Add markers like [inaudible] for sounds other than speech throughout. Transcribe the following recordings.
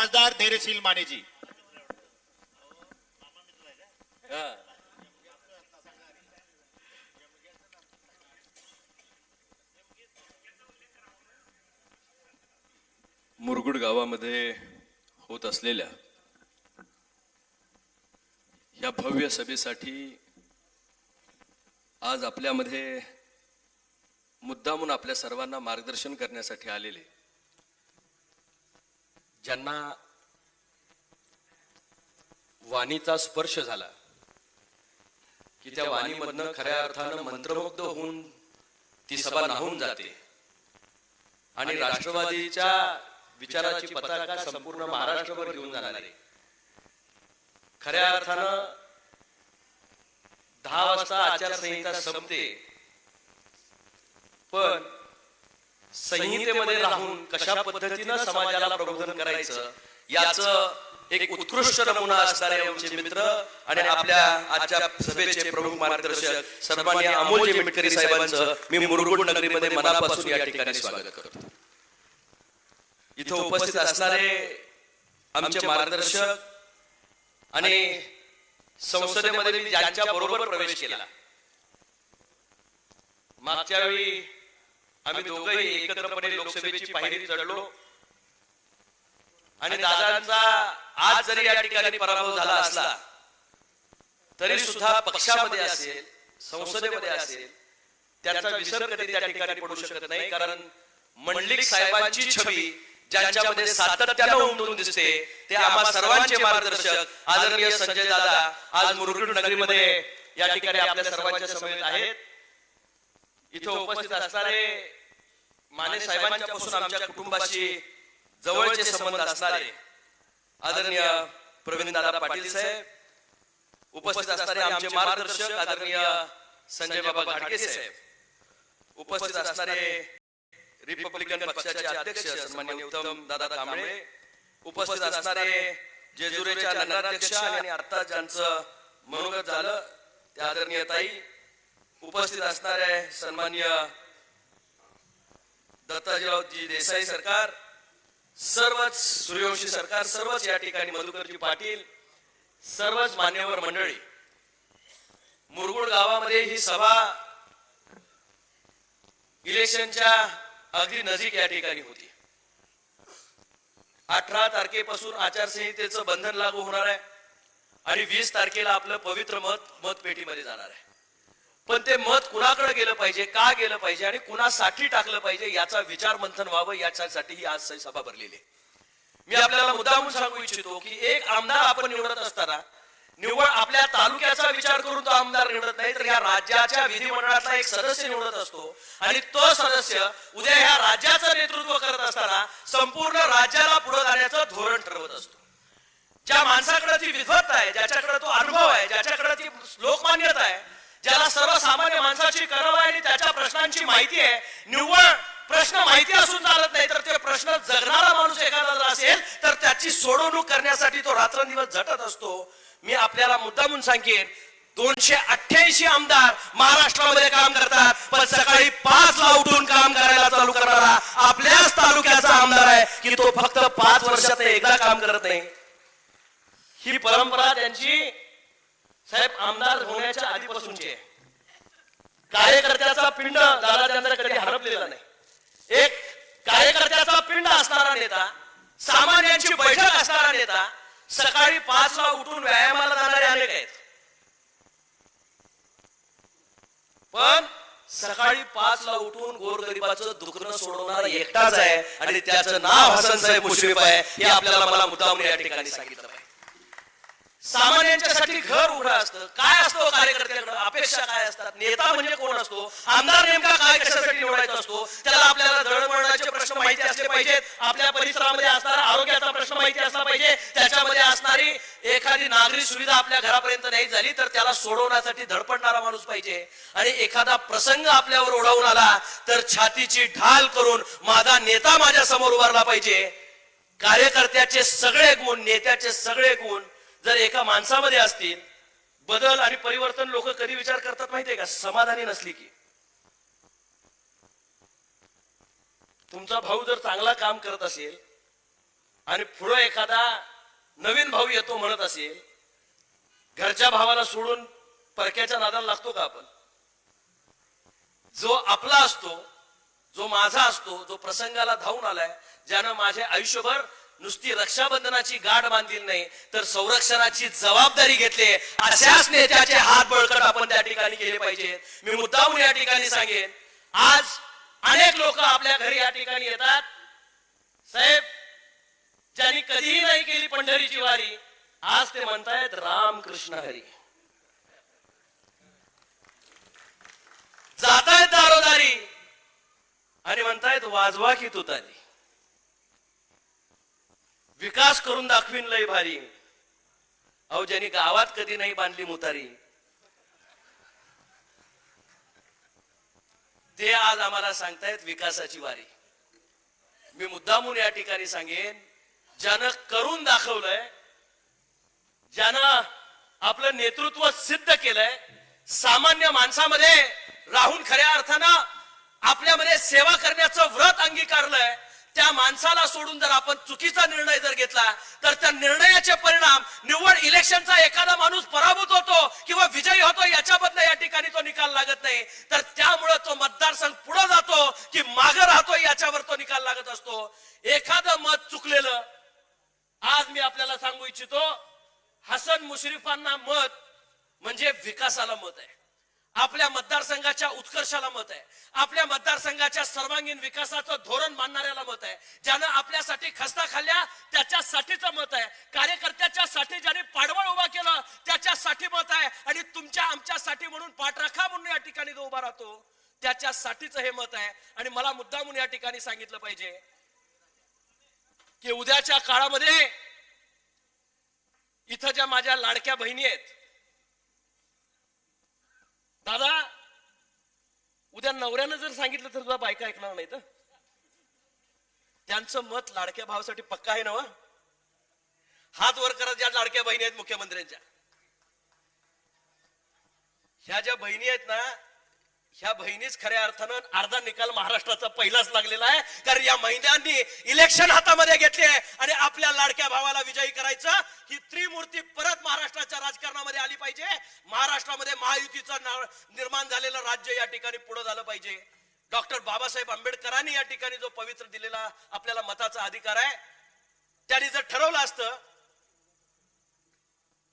खासदार धैर्यशील मानेजी मुरगुड गावामध्ये होत असलेल्या या भव्य सभेसाठी आज आपल्यामध्ये मुद्दामून आपल्या सर्वांना मार्गदर्शन करण्यासाठी आलेले ज्यांना वाणीचा स्पर्श झाला की त्या वाणीमधनं खऱ्या अर्थानं मंत्रमुग्ध होऊन ती सभा नाहून जाते. आणि राष्ट्रवादीच्या विचाराची पताका संपूर्ण महाराष्ट्रभर घेऊन जाणार. आहे खऱ्या अर्थानं दहा वाजता आचारसंहिता संपते. पण संहितेमध्ये राहून कशा पद्धतीनं समाजाला प्रबोधन करायचं याच एक उत्कृष्ट नमुना असणारे आमचे मित्र आणि आपल्या आजच्या सभेचे प्रमुख मार्गदर्शक सन्मान्य अमोल मिटकरी साहेबांचं मी मुरुगुड नगरीमध्ये मनापासून या ठिकाणी स्वागत करतो. इथं उपस्थित असणारे आमचे मार्गदर्शक आणि संसदेमध्ये मी ज्यांच्या बरोबर प्रवेश केला मागच्या वेळी आम्ही दोघंही एकत्रपणे लोकसभेची पायरी चढलो. आणि दादांचा आज जरी या ठिकाणी पराभव झाला असला तरी सुद्धा पक्षामध्ये असेल संसदेमध्ये असेल त्याचा विसर कधी त्या ठिकाणी पडू शकत नाही. कारण मंडलिक साहेबांची छबी ज्यांच्यामध्ये सातत्यानं उमटून दिसते ते आम्हा सर्वांचे मार्गदर्शक आदरणीय संजय दादा आज मुरगुड नगरीमध्ये या ठिकाणी आपल्या सर्वांच्या समवेत आहेत. इथं उपस्थित असणारे माने साहेबांच्या पासून आमच्या कुटुंबाशी जवळचे संबंध असणारे आदरणीय प्रवीण दादा पाटील साहेब उपस्थित असणारे आमचे मार्गदर्शक आदरणीय संजय बाबा घाडगे साहेब उपस्थित असणारे रिपब्लिकन पक्षाचे अध्यक्ष सन्मान्य उत्तम दादा कांबळे उपस्थित असणारे जेजुरीच्या नगराध्यक्ष आणि आता ज्यांचं मनोगत झालं त्या आदरणीय ताई उपस्थित असणारे सन्मान्य दत्ताजीरावजी देसाई सरकार सर्वच सूर्यवंशी सरकार सर्वच या ठिकाणी मधुकरजी पाटील सर्वच मान्यवर मंडळी. मुरगुड गावामध्ये ही सभा इलेक्शनच्या अगदी नजीक या ठिकाणी होती. अठरा तारखेपासून आचारसंहितेचं बंधन लागू होणार आहे आणि वीस तारखेला आपलं पवित्र मत मतपेटीमध्ये जाणार आहे. पण ते मत कुणाकडे गेलं पाहिजे का गेलं पाहिजे आणि कुणासाठी टाकलं पाहिजे याचा विचार मंथन व्हावं याच्यासाठी ही आज सभा भरलेली आहे. मी आपल्याला मुद्दामून सांगू इच्छितो की एक आमदार आपण निवडत असताना निव्वळ आपल्या तालुक्याचा विचार करून तो आमदार निवडत नाही तर या राज्याच्या विधिमंडळातला एक सदस्य निवडत असतो आणि तो सदस्य उद्या ह्या राज्याचं नेतृत्व करत असताना संपूर्ण राज्याला पुढे जाण्याचं धोरण ठरवत असतो. ज्या माणसाकडे ती विद्वत्ता आहे ज्याच्याकडे तो अनुभव आहे ज्याच्याकडे ती लोकमान्यता आहे ज्याला सर्वसामान्य माणसाची करव आहे आणि त्याच्या प्रश्नांची माहिती आहे निव्वळ प्रश्न माहिती असून चालत नाही तर ते प्रश्न जगणारा माणूस एखादा असेल तर त्याची सोडवणूक करण्यासाठी तो रात्रंदिवस झटत असतो. मी आपल्याला मुद्दामून सांगेन दोनशे अठ्ठ्याऐंशी आमदार महाराष्ट्रामध्ये काम करतात पण सकाळी पाच ला उठून काम करायला चालू करणारा आपल्याच तालुक्याचा आमदार आहे की तो फक्त पाच वर्षात एकदा काम करत नाही. ही परंपरा त्यांची साहेब आमदार होण्याच्या आधीपासूनचे आहे. कार्यकर्त्याचा पिंड दादा त्यांचा कधी हरपलेला नाही. एक कार्यकर्त्याचा पिंड असणारा नेता सामान्यांची बैठक असणारा नेता सकाळी पाच ला उठून व्यायामाला जाणारे अनेक आहेत. पण सकाळी पाच ला उठून गोरगरिबाचं दुखणं सोडवणारा एकटाच आहे आणि त्याचं नाव हसन साहेब मुश्रीफ आहे हे आपल्याला मला मुद्दाम या ठिकाणी सांगितलं सामान्यांच्यासाठी घर उघडं असतं. काय असतो कार्यकर्त्याकडे? अपेक्षा काय असतात? नेता म्हणजे कोण असतो? आमदार नेमका काय कशासाठी निवडायचा असतो? त्याला आपल्याला दळणवळणाचे प्रश्न माहिती असले पाहिजेत. आपल्या परिसरामध्ये असणारा आरोग्याचा प्रश्न माहिती असला पाहिजे. त्याच्यामध्ये असणारी एखादी नागरी सुविधा आपल्या घरापर्यंत नाही झाली तर त्याला सोडवण्यासाठी धडपडणारा माणूस पाहिजे. आणि एखादा प्रसंग आपल्यावर ओढवून आला तर छातीची ढाल करून माझा नेता माझ्यासमोर उभारला पाहिजे. कार्यकर्त्याचे सगळे गुण नेत्याचे सगळे गुण जर एका माणसामध्ये असतील बदल आणि परिवर्तन लोक कधी विचार करतात माहितीये का? समाधानी नसली की. तुमचा भाऊ जर चांगला काम करत असेल आणि पुढं एखादा नवीन भाऊ येतो म्हणत असेल घरच्या भावाला सोडून परक्याच्या नादाला लागतो का आपण? जो आपला असतो जो माझा असतो जो प्रसंगाला धावून आलाय ज्यानं माझे आयुष्यभर नुसती रक्षाबंधनाची गाठ बांधली नाही तर संरक्षणाची जबाबदारी घेतली. अशाच नेत्याचे हात बळकट आपण त्या ठिकाणी केले पाहिजे मी मुद्दामून या ठिकाणी सांगेन आज अनेक लोक आपल्या घरी या ठिकाणी येतात. साहेब ज्यांनी कधीही नाही केली पंढरीची वारी आज ते म्हणतायत राम कृष्ण हरी. जातायत दारोदारी आणि म्हणतायत वाजवा की तुतारी. विकास करून दाखवीन लय भारी. अहो ज्यांनी गावात कधी नाही बांधली मुतारी. ते आज आम्हाला सांगतायत विकासाची वारी. मी मुद्दामून या ठिकाणी सांगेन ज्यानं करून दाखवलंय ज्यानं आपलं नेतृत्व सिद्ध केलंय सामान्य माणसामध्ये राहून खऱ्या अर्थानं आपल्यामध्ये सेवा करण्याचं व्रत अंगीकारलंय त्या माणसाला सोडून जर आपण चुकीचा निर्णय जर घेतला तर त्या निर्णयाचे परिणाम निव्वळ इलेक्शनचा एखादा माणूस पराभूत होतो किंवा विजयी होतो याच्याबद्दल या ठिकाणी तो निकाल लागत नाही. तर त्यामुळे तो मतदारसंघ पुढे जातो की मागे राहतो याच्यावर तो निकाल लागत असतो. एखादं मत चुकलेलं आज मी आपल्याला सांगू इच्छितो हसन मुश्रीफांना मत म्हणजे विकासाला मत आहे. आपल्या मतदारसंघाच्या उत्कर्षाला मत आहे. आपल्या मतदारसंघाच्या सर्वांगीण विकासाचं धोरण मानणाऱ्याला मत आहे. ज्यानं आपल्यासाठी खस्ता खाल्ल्या त्याच्यासाठीचं मत आहे. कार्यकर्त्याच्या साठी ज्याने पाडवळ उभा केलं त्याच्यासाठी मत आहे. आणि तुमच्या आमच्यासाठी म्हणून पाठराखा म्हणून या ठिकाणी जो उभा राहतो त्याच्यासाठीच हे मत आहे. आणि मला मुद्दा म्हणून या ठिकाणी सांगितलं पाहिजे की उद्याच्या काळामध्ये इथं ज्या माझ्या लाडक्या बहिणी आहेत दादा उद्या नवऱ्यानं जर सांगितलं तर तुझा बायका ऐकणार नाही तर त्यांचं मत लाडक्या भावासाठी पक्का आहे ना वा? हात वर करा ज्या लाडक्या बहिणी आहेत मुख्यमंत्र्यांच्या ह्या ज्या बहिणी आहेत ना ह्या बहिणीच खऱ्या अर्थानं अर्धा निकाल महाराष्ट्राचा पहिलाच लागलेला आहे. कारण या महिलांनी इलेक्शन हातामध्ये घेतले आहे आणि आपल्या लाडक्या भावाला विजयी करायचं. ही त्रिमूर्ती परत महाराष्ट्राच्या राजकारणामध्ये आली पाहिजे. महाराष्ट्रामध्ये महायुतीचं निर्माण झालेलं राज्य या ठिकाणी पुढे झालं पाहिजे. डॉक्टर बाबासाहेब आंबेडकरांनी या ठिकाणी जो पवित्र दिलेला आपल्याला मताचा अधिकार आहे त्यांनी जर ठरवलं असतं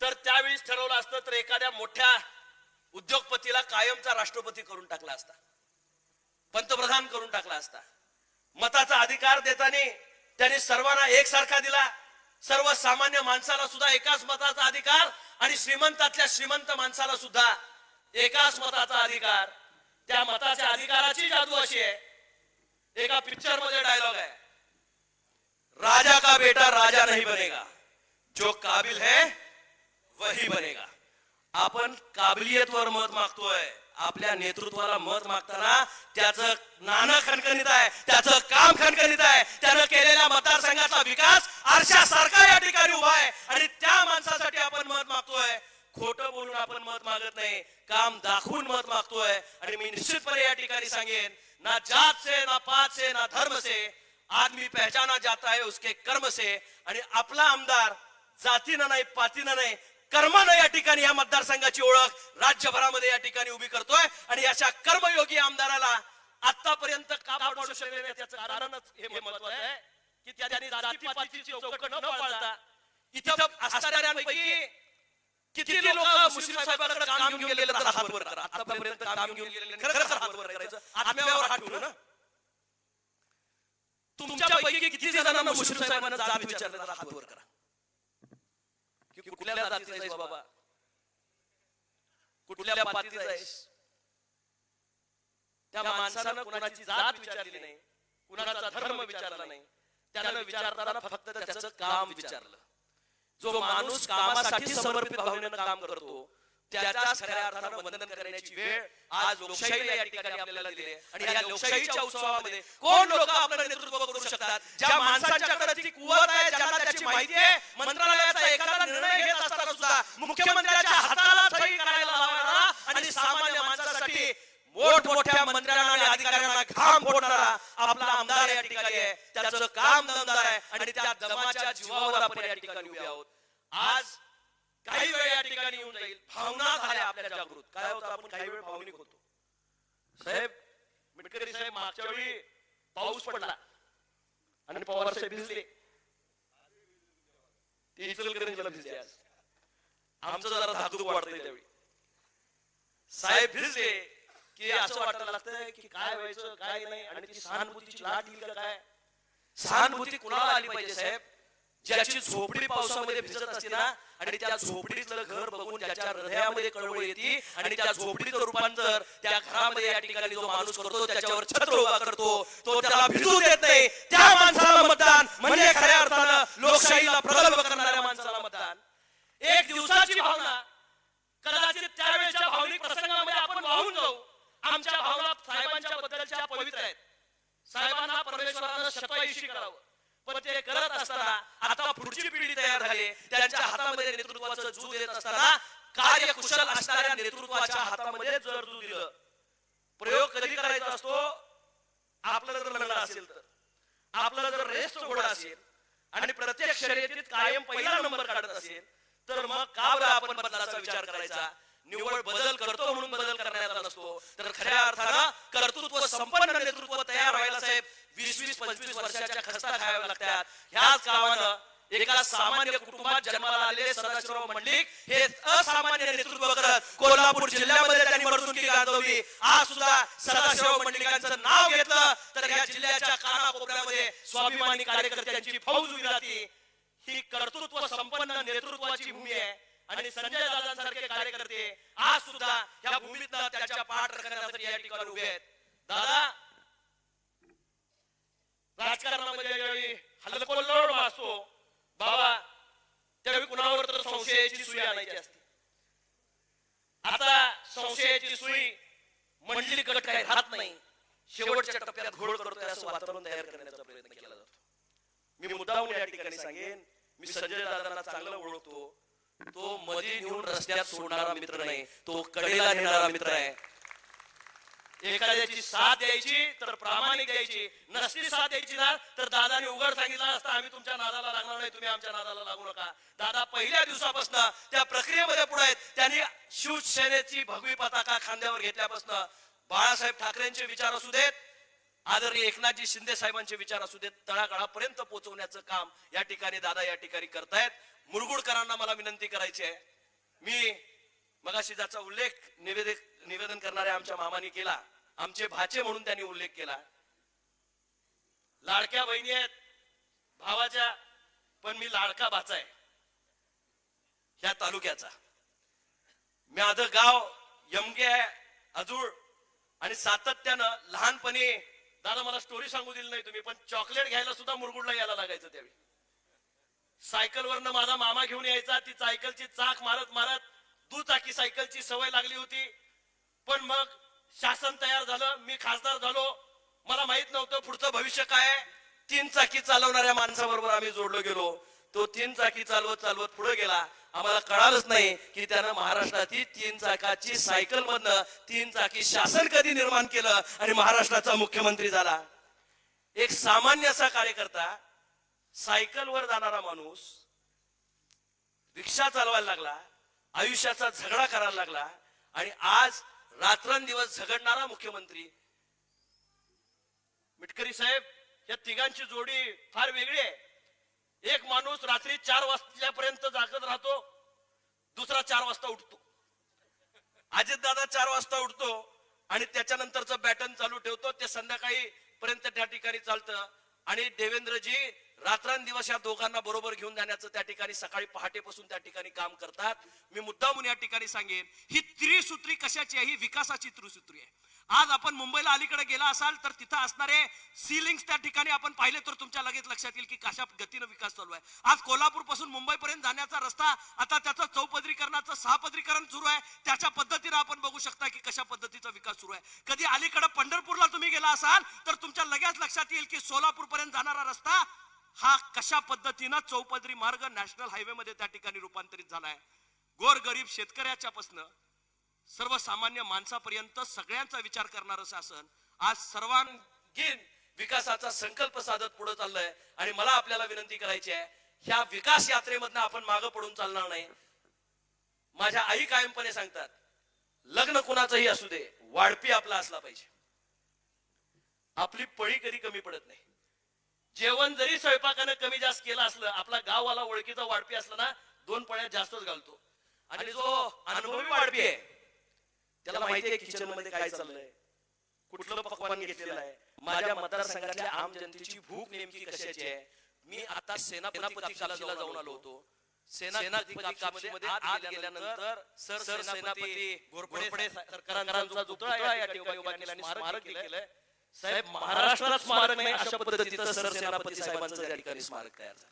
तर त्यावेळीच ठरवलं असतं तर एखाद्या मोठ्या उद्योगपतीला कायमचा राष्ट्रपती करून टाकला असता. पंतप्रधान करून टाकला असता. मताचा अधिकार देताना त्यांनी सर्वांना एकसारखा दिला. सर्वसामान्य माणसाला सुद्धा एकाच मताचा अधिकार आणि श्रीमंतातल्या श्रीमंत माणसाला सुद्धा एकाच मताचा अधिकार. त्या मताच्या अधिकाराची जादू अशी आहे. एका पिक्चरमध्ये डायलॉग आहे. राजा का बेटा राजा नहीं बनेगा. जो काबिल है वही बनेगा. आपण काबिलियतवर मत मागतोय. आपल्या नेतृत्वाला मत मागताना त्याचं नाणं खणखणीत आहे त्याचं काम खणखणीत आहे. त्यानं केलेल्या मतदारसंघाचा विकास आरशासारखा या ठिकाणी उभा आहे. आणि त्या माणसासाठी आपण मत मागतोय. खोटं बोलून आपण मत मागत नाही काम दाखवून मत मागतोय. आणि मी निश्चितपणे या ठिकाणी सांगेन ना जात से ना पात से ना धर्म से आदमी पहचाना जाता है उसके कर्म से आणि आपला आमदार जातीनं नाही पातीनं नाही कर्मानं या ठिकाणी या मतदारसंघाची ओळख राज्यभरामध्ये या ठिकाणी उभी करतोय आणि अशा कर्मयोगी आमदाराला आतापर्यंत का पाडू शकले नाही त्याचं कारणच हे महत्वाचं आहे की त्यांनी जातीपातीची चौकट न पाळता इथं असणाऱ्यांपैकी किती लोक मुस्लिम साहेबांकडे काम घेऊन गेले तर हात वर करा. आतापर्यंत काम घेऊन गेलेले खरंच हात वर करायचं. आत्म्यावर हात ठेवू ना. तुमच्यापैकी किती जणांना मुस्लिम साहेबांना जात विचारलं तर हात वर करा. की कुठल्या जातीचा आहेस बाबा? कुठल्या पातीचा आहेस? त्या माणसानं कुणाची जात विचारली नाही कुणाचा धर्म विचारला नाही. त्यानं विचारताना फक्त त्याचं काम विचारलं. जो माणूस कामासाठी समर्पित भावनेनं काम करतो त्याच्याच खऱ्या अर्थानं वंदन करण्याची वेळ आज लोकशाहीला या ठिकाणी आपल्याला दिली आहे. आणि या लोकशाहीच्या उत्सवामध्ये कोण लोक आपलं नेतृत्व करू शकतात? ज्या माणसांच्याकडे ती कुवत आहे ज्यांना त्याची माहिती आहे मंत्रालयाचा एखादा निर्णय घेत असताना सुद्धा मुख्यमंत्र्याच्या हाताला सही करायला लावणारा आणि सामान्य माणसासाठी मोठमोठ्या मंत्र्यांना आणि अधिकाऱ्यांना घाम फोडणारा आपला आमदार या ठिकाणी आहे. त्याचं काम दमदार आहे. आणि त्या दमाच्या जीवावर आपण या ठिकाणी उभे आहोत. आज काही वेळ या ठिकाणी येऊन जाईल. भावना झाल्या आपल्या जागृत काय होतं? आपण काही वेळ भावनिक होतो. साहेब मिटकरी साहेब मागच्या वेळी पाऊस पडला. आणि पवार साहेब भिजले. ते इचलकरंजीला भिजले आज. आमचं जरा धाकधूक वाढतंय त्यावेळी. साहेब भिजले की असं वाटायला लागतं की काय व्हायचं काय नाही? आणि ती सहानुभूतीची लाट येईल काय? सहानुभूती कुणाला आली पाहिजे साहेब? ज्याची झोपडी पावसामध्ये भिजत असते ना आणि त्या झोपडीतलं घर बघून ज्याच्या हृदयामध्ये कळवळ येते आणि त्या झोपडीचं रूपांतर त्या घरामध्ये या ठिकाणी जो माणूस करतो त्याच्यावर छत्र उभा करतो तो त्याला भिजू देत नाही. त्या माणसाला मतदान म्हणजे खऱ्या अर्थानं लोकशाहीला प्रगल्भ करणाऱ्या माणसाला मतदान. एक दिवसाची भावना कदाचित त्यावेळेच्या भावनिक प्रसंगामध्ये आपण वाहून जाऊ. आमच्या भावना साहेबांच्या बद्दलच्या पवित्र आहेत. साहेबांना परमेश्वरानं शतवाईशी करावं. पण ते करत असताना आता पुढची पिढी तयार झाली त्यांच्या हातामध्ये नेतृत्वाचं जू देत असताना कार्यकुशल असणाऱ्या नेतृत्वाच्या हातामध्ये जर जू दिलं प्रयोग कधी करायचा असतो? आपलं जर लढलं असेल तर. आपलं जर रेस्ट घोडा असेल आणि प्रत्येक शर्यतीत कायम पहिला नंबर काढत असेल तर मग का बरं आपण बदलाचा विचार करायचा? निवड बदल करतो म्हणून बदल करण्याचा नसतो. तर खऱ्या अर्थानं कर्तृत्व संपन्न नेतृत्व तयार व्हायला साहेब वीस वीस पंचवीस वर्षाच्या खस्ता खाव्या लागतात. ह्याच कामानं एका सामान्य कुटुंबात जन्माला आलेले सदाशिवराव मंडलिक हे असामान्य नेतृत्व करत कोल्हापूर जिल्ह्यामध्ये त्यांनी वर्तुणुकी गाजवली. आज सुद्धा सदाशिवराव मंडलिकांचं नाव घेतलं तर या जिल्ह्याच्या कानाकोपऱ्यामध्ये स्वाभिमानी कार्यकर्त्यांची फौज उभी राहते. ही कर्तृत्व संपन्न नेतृत्वाची भूमी आहे. आणि संजय दादांसारखे कार्यकर्ते आज सुद्धा या भूमीत त्याच्या पाठ राखण्यासाठी या ठिकाणी उभे आहेत. दादा राजकारणामध्ये ज्यावेळी हल्लकोल्लोळ असतो बाबा त्यावेळी कुणावर तर संशयाची सुई आणायची असते. आता संशयाची सुई मंडली गट काय राहत नाही. शेवटच्या टप्प्यात घोळ करतोय असं वातावरण तयार करण्याचा प्रयत्न केला जातो. मी मुद्दाहून या ठिकाणी सांगेन मी संजय दादांना चांगलं ओळखतो. तो मध्ये नेऊन रस्त्यात सोडणारा मित्र नाही तो कडेला घेणारा मित्र आहे. एखाद्याची साथ द्यायची तर प्रामाणिक द्यायची. नसती साथ द्यायची ना तर दादाने उघड सांगितलं असतं आम्ही तुमच्या नादाला लागणार नाही तुम्ही आमच्या नादाला लागू नका. दादा पहिल्या दिवसापासून त्या प्रक्रियेमध्ये पुढे आहेत. त्यांनी शिवसेनेची भगवी पताका खांद्यावर घेतल्यापासून बाळासाहेब ठाकरेंचे विचार असू देत आदरणीय एकनाथजी शिंदे साहेबांचे विचार असू देत तळागाळापर्यंत पोहोचवण्याचं काम या ठिकाणी दादा या ठिकाणी करतायत. मुरगुडकरांना मला विनंती करायची आहे. मी मगाशी ज्याचा उल्लेख निवेदक निवेदन करणाऱ्या आमच्या मामाने केला आमचे भाचे म्हणून त्यांनी उल्लेख केला. लाडक्या बहिणी आहेत भावाच्या पण मी लाडका भाचा आहे ह्या तालुक्याचा. माझं गाव यमगे आहे अजूळ आणि सातत्यानं लहानपणी दादा मला स्टोरी सांगू दिली नाही तुम्ही पण चॉकलेट घ्यायला सुद्धा मुरगुडला यायला लागायचं त्यावेळी. सायकलवरनं माझा मामा घेऊन यायचा ती सायकलची चाक मारत मारत दुचाकी सायकलची सवय लागली होती. पण मग शासन तयार झालं मी खासदार झालो. मला माहीत नव्हतं पुढचं भविष्य काय तीन चाकी चालवणाऱ्या माणसाबरोबर आम्ही जोडलो गेलो. तो तीन चाकी चालवत चालवत पुढे गेला. आम्हाला कळालंच नाही की त्यानं महाराष्ट्रातील तीन चाकाची सायकल मधनं तीन चाकी शासन कधी निर्माण केलं आणि महाराष्ट्राचा मुख्यमंत्री झाला. एक सामान्य असा कार्यकर्ता सायकलवर जाणारा माणूस रिक्षा चालवायला लागला. आयुष्याचा झगडा करायला लागला आणि आज रात्रंदिवस झगडणारा मुख्यमंत्री. मिटकरी साहेब या तिघांची जोडी फार वेगळी आहे. एक माणूस रात्री चार वाजल्यापर्यंत जागत राहतो दुसरा चार वाजता उठतो. अजित दादा चार वाजता उठतो आणि त्याच्यानंतरचं बॅटन चालू ठेवतो. ते संध्याकाळी पर्यंत त्या ठिकाणी चालतं. आणि देवेंद्रजी रात्रंदिवस या दोघांना बरोबर घेऊन जाण्याचं त्या ठिकाणी सकाळी पहाटेपासून त्या ठिकाणी काम करतात. मी मुद्दामून या ठिकाणी सांगेन ही त्रिसूत्री कशाची आहे? ही विकासाची त्रिसूत्री आहे. आज आपण मुंबईला अलीकडे गेला असाल तर तिथं असणारे सिलिंग त्या ठिकाणी आपण पाहिले तर तुमच्या लगेच लक्षात येईल की कशा गतीनं विकास चालू आहे. आज कोल्हापूरपासून मुंबईपर्यंत जाण्याचा रस्ता आता त्याचं चौपदरीकरणाचं सहापदरीकरण सुरू आहे. त्याच्या पद्धतीनं आपण बघू शकता की कशा पद्धतीचा विकास सुरू आहे. कधी अलीकडे पंढरपूरला तुम्ही गेला असाल तर तुमच्या लगेच लक्षात येईल की सोलापूर पर्यंत जाणारा रस्ता हा कशा पद्धतीनं चौपदरी मार्ग नॅशनल हायवे मध्ये त्या ठिकाणी रूपांतरित झालाय? गोरगरीब शेतकऱ्याच्या पासनं सर्वसामान्य माणसापर्यंत सगळ्यांचा विचार करणारं शासन आज सर्वांगीण विकासाचा संकल्प साधत पुढे चाललंय. आणि मला आपल्याला विनंती करायची आहे ह्या विकास यात्रेमधनं आपण मागं पडून चालणार नाही. माझ्या आई कायमपणे सांगतात लग्न कुणाचंही असू दे वाढपी आपला असला पाहिजे. आपली पळी कधी कमी पडत नाही. जेवण जरी स्वयंपाकानं कमी जास्त केलं असलं आपला गाववाला ओळखीचा वाढपी असला ना दोन पळ्या जास्तच घालतो. आणि जो अनुभवी वाढपी आहे त्याला माहिती आहे किचनमध्ये काय चाललंय कुठलं पकवान घेतलेलं आहे. माझ्या मतदारसंघातल्या आम जनतेची भूक नेमकी कशाची आहे? मी आता सेनापती काशीला जाऊन आलो होतो. सेनापती गेल्यानंतर सर सेनापती घोरपडे सरकारांचा जो पुतळा या ठिकाणी उभा केला आणि स्मारक केलंय. साहेब महाराष्ट्रात स्मारक नाही अशा पद्धतीचं सरसेनापती साहेबांचं त्या ठिकाणी स्मारक तयार झालं.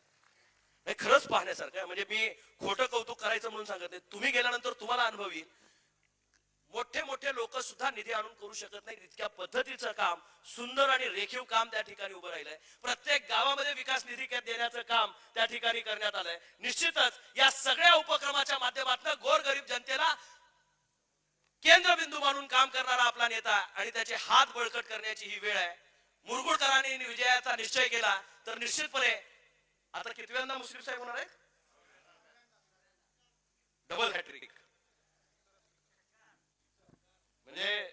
हे खरंच पाहण्यासारखं आहे. म्हणजे मी खोटं कौतुक करायचं म्हणून सांगत नाही. तुम्ही गेल्यानंतर तुम्हाला अनुभव. येईल मोठे मोठे लोक सुद्धा निधी आणून करू शकत नाही इतक्या पद्धतीचं काम सुंदर आणि रेखीव काम त्या ठिकाणी उभं राहिलंय. प्रत्येक गावामध्ये विकास निधी देण्याचं काम त्या ठिकाणी करण्यात आलंय. निश्चितच या सगळ्या उपक्रमाच्या माध्यमातून गोरगरीब जनतेला केंद्रबिंदू मानून काम करणारा आपला नेता आणि त्याचे हात बळकट करण्याची ही वेळ आहे. मुरगुडकरांनी विजयाचा निश्चय केला. तर निश्चितपणे आता कितव्यांदा मुस्लिम साहेब होणार आहेत? डबल हॅट्रिक म्हणजे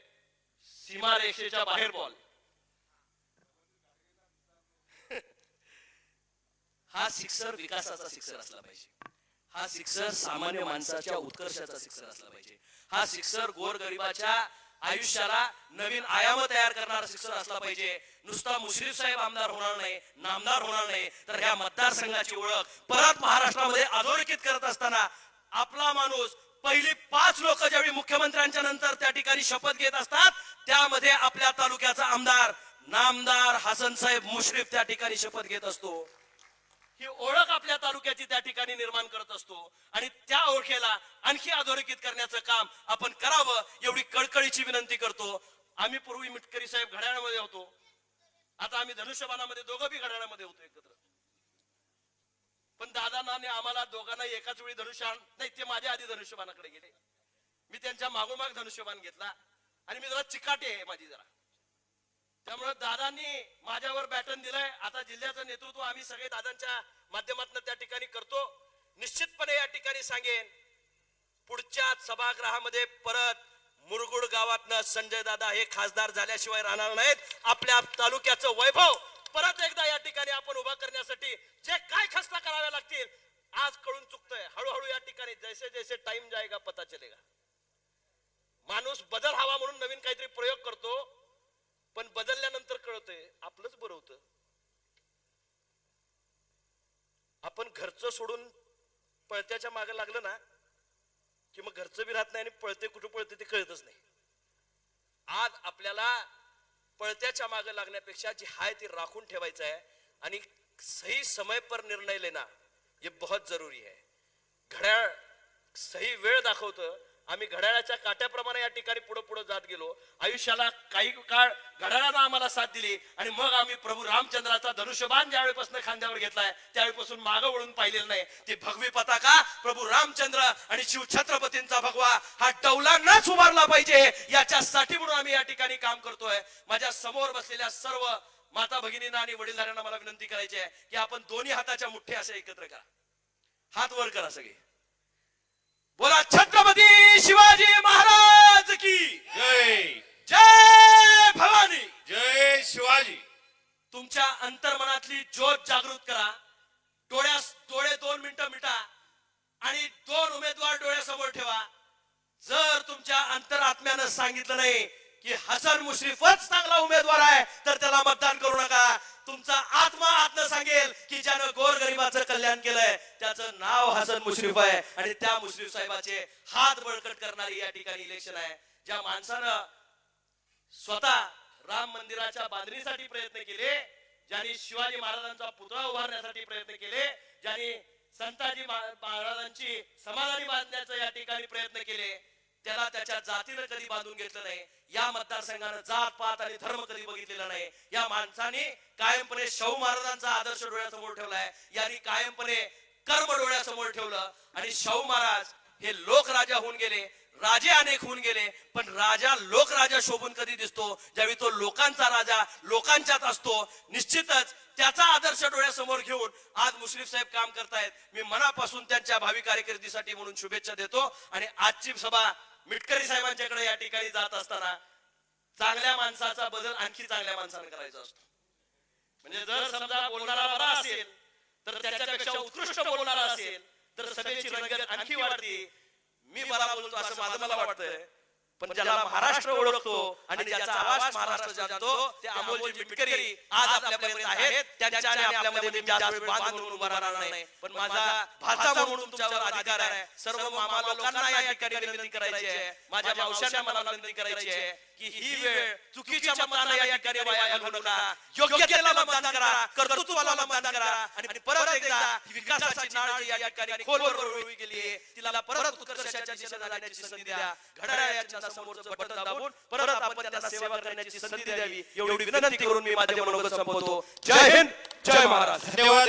सीमा रेषेच्या बाहेर बॉल [laughs] हा सिक्सर विकासाचा सिक्सर असला पाहिजे. हा सिक्सर सामान्य माणसाच्या उत्कर्षाचा सिक्सर असला पाहिजे. हा सिक्सर गोरगरिबाच्या आयुष्याला नवीन आयाम तयार करणारा सिक्सर असला पाहिजे. नुसता मुश्रीफ साहेब आमदार होणार नाही नामदार होणार नाही तर ह्या मतदारसंघाची ओळख परत महाराष्ट्रामध्ये अधोरेखित करत असताना आपला माणूस पहिली पाच लोक ज्यावेळी मुख्यमंत्र्यांच्या नंतर त्या ठिकाणी शपथ घेत असतात त्यामध्ये आपल्या तालुक्याचा आमदार नामदार हसन साहेब मुश्रीफ त्या ठिकाणी शपथ घेत असतो. ही ओळख आपल्या तालुक्याची त्या ठिकाणी निर्माण करत असतो. आणि त्या ओळखेला आणखी अधोरेखित करण्याचं काम आपण करावं एवढी कळकळीची विनंती करतो. आम्ही पूर्वी मिटकरी साहेब घड्याळामध्ये होतो. आता आम्ही धनुष्यबाणामध्ये दोघं बी घड्याळामध्ये होतो एकत्र. पण दादांनी आम्हाला दोघांना एकाच वेळी धनुष्यबाण नाही ते माझ्या आधी धनुष्यबाणाकडे गेले. मी त्यांच्या मागोमाग धनुष्यबाण घेतला. आणि मी जरा चिकाटे आहे माझी जरा. त्यामुळे दादांनी माझ्यावर बॅटन दिलंय. आता जिल्ह्याचं नेतृत्व आम्ही सगळे दादांच्या माध्यमातून त्या ठिकाणी करतो. निश्चितपणे या ठिकाणी सांगेन पुढच्या सभागृहामध्ये परत मुरगुड गावातनं संजय दादा हे खासदार झाल्याशिवाय राहणार नाहीत. आपल्या तालुक्याचं वैभव परत एकदा या ठिकाणी आपण उभा करण्यासाठी जे काय खसला कराव्या लागतील आज कळून चुकतंय. हळूहळू या ठिकाणी जैसे जैसे टाइम जाएगा पता चलेगा. माणूस बदल हवा म्हणून नवीन काहीतरी प्रयोग करतो. पण बदलल्यानंतर कळतंय आपलंच बरं होतं. आपण घरचं सोडून पळत्याच्या मागे लागलं ना की मग घरचं बी राहत नाही आणि पळते कुठं पळते ते कळतच नाही. आज आपल्याला पळत्याच्या मागे लागण्यापेक्षा जी हाय ती राखून ठेवायचं आहे आणि सही समय पर निर्णय लेना हे बहुत जरुरी आहे. घड्याळ सही वेळ दाखवतं आम्ही घड्याळाच्या काट्याप्रमाणे या ठिकाणी पुढे पुढे जात गेलो. आयुष्याला काही काळ घड्याळानं आम्हाला साथ दिली आणि मग आम्ही प्रभू रामचंद्राचा धनुष्यबाण ज्यावेळीपासून खांद्यावर घेतलाय त्यावेळीपासून मागं वळून पाहिलेलं नाही. ती भगवी पताका प्रभू रामचंद्र आणि शिव छत्रपतींचा भगवा हा डौलांनाच उभारला पाहिजे. याच्यासाठी म्हणून आम्ही या ठिकाणी काम करतोय. माझ्यासमोर बसलेल्या सर्व माता भगिनींना आणि वडीलधाऱ्यांना मला विनंती करायची आहे की आपण दोन्ही हाताच्या मुठ्ठे असे एकत्र करा. हात वर करा सगळे. बोला छत्रपती शिवाजी महाराज की जय. जय भवानी. जय शिवाजी. तुमच्या अंतर्मनातली ज्योत जागृत करा. डोळ्यास डोळे दोन मिनिटं मिटा आणि दोन उमेदवार डोळ्यासमोर ठेवा. जर तुमच्या अंतरात्म्यानं सांगितलं नाही की हसन मुश्रीफच चांगला उमेदवार आहे तर त्याला मतदान करू नका. तुमचा आत्मा आत्म सांगेल की ज्यानं गोरगरिबाचं कल्याण केलंय त्याचं नाव हसन मुश्रीफ आहे. आणि त्या मुश्रीफ साहेबाचे हात बळकट करणारी या ठिकाणी इलेक्शन आहे. ज्या माणसानं स्वतः राम मंदिराच्या बांधणीसाठी प्रयत्न केले ज्यांनी शिवाजी महाराजांचा पुतळा उभारण्यासाठी प्रयत्न केले ज्यांनी संताजी महाराजांची समाधानी बांधण्याचा या ठिकाणी प्रयत्न केले त्याला त्याच्या जातीनं कधी बांधून घेतलं नाही. या मतदारसंघानं जात पात आणि धर्म कधी बघितलेला नाही. या माणसाने कायमपणे शाहू महाराजांचा आदर्श डोळ्यासमोर ठेवलाय. यांनी कायमपणे कर्म डोळ्यासमोर ठेवलं. आणि शाहू महाराज हे लोकराजा होऊन गेले. राजे अनेक होऊन गेले पण राजा लोक राजा शोभून कधी दिसतो? ज्यावेळी तो लोकांचा राजा लोकांच्यात असतो निश्चितच त्याचा आदर्श डोळ्यासमोर घेऊन आज मुश्रीफ साहेब काम करतायत. मी मनापासून त्यांच्या भावी कार्यकिर्दीसाठी म्हणून शुभेच्छा देतो आणि आजची सभा मिटकरी साहेबांच्याकडे या ठिकाणी जात असताना चांगल्या माणसाचा बदल आणखी चांगल्या माणसाने करायचा असतो. म्हणजे जर समजा बोलणारा बरा असेल तर त्याच्यापेक्षा उत्कृष्ट बोलणारा असेल तर सभेची रंगत आणखी वाढते. मी बरा बोलतो असं माझं मला वाटतंय पण ज्याला महाराष्ट्र ओळखतो आणि ज्याचा आवाज महाराष्ट्र जाणतो ते अमोलजी मिटकरी आज आपल्यापर्यंत आहेत त्यांच्या आणि आपल्यामध्ये मी जास्त वेळ बांध म्हणून उभा राहणार नाही. पण माझा भाचा म्हणून तुमच्यावर अधिकार आहे. सर्व मामा लोकांना या ठिकाणी विनंती करायची आहे. माझ्या मावशांना मला विनंती करायची आहे की ही वेळ चुकीच्या मताने या ठिकाणी वाया घालवू नका. योग्यतेला मतदान करा. कर्तृत्वाला मतदान करा. आणि परत एकदा विकासाची नाळ या ठिकाणी खोलवर रोवली गेली तिला परत उत्कर्षाच्या दिशेला जाण्याची संधी द्या घड्याळाच्या समोरचं बटन दाबून परत आपण त्यांना सेवा करण्याची संधी द्यावी एवढी विनंती करून मी माझे मनोगत संपवतो. जय हिंद जय महाराष्ट्र धन्यवाद